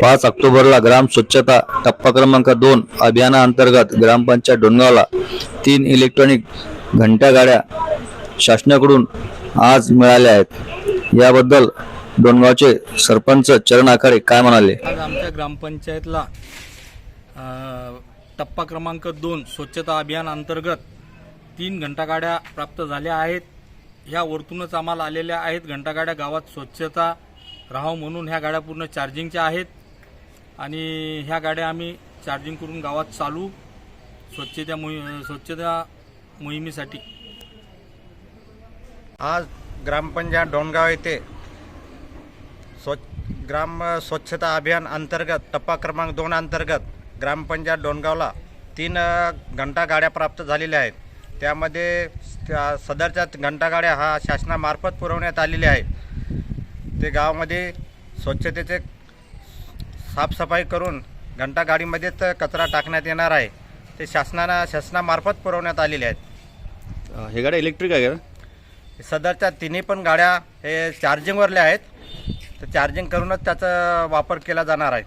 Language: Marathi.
पाच ऑक्टोबरला ग्राम स्वच्छता टप्पा क्रमांक दोन अभियानाअंतर्गत ग्रामपंचायत डोणगावला तीन इलेक्ट्रॉनिक घंटागाड्या शासनाकडून आज मिळाल्या आहेत. याबद्दल डोणगावचे सरपंच चरण आखाडे काय म्हणाले? आज आमच्या ग्रामपंचायतला टप्पा क्रमांक दोन स्वच्छता अभियान अंतर्गत तीन घंटागाड्या प्राप्त झाल्या आहेत. ह्या वरतूनच आम्हाला आलेल्या आहेत. घंटागाड्या गावात स्वच्छता राहावं म्हणून ह्या गाड्या पूर्ण चार्जिंगच्या आहेत. आणि ह्या गाड्या आम्ही चार्जिंग करून गावात चालू स्वच्छता मोहि स्वच्छता मोहिमेसाठी. आज ग्रामपंचायत डोणगाव येथे स्वच्छ ग्राम स्वच्छता अभियान अंतर्गत टप्पा क्रमांक दोन अंतर्गत ग्रामपंचायत डोणगावला तीन घंटा गाड्या प्राप्त झालेल्या आहेत. त्यामध्ये त्या सदरच्या घंटागाड्या हा शासनामार्फत पुरवण्यात आलेल्या आहेत. ते गावामध्ये स्वच्छतेचे साफसफाई करून घंटागाडीमध्येच कचरा टाकण्यात येणार आहे. ते शासनानं शासनामार्फत पुरवण्यात आलेले आहेत. हे गाड्या इलेक्ट्रिक आहे का? सदरच्या तिन्ही पण गाड्या हे चार्जिंगवरल्या आहेत. तर चार्जिंग करूनच त्याचा वापर केला जाणार आहे.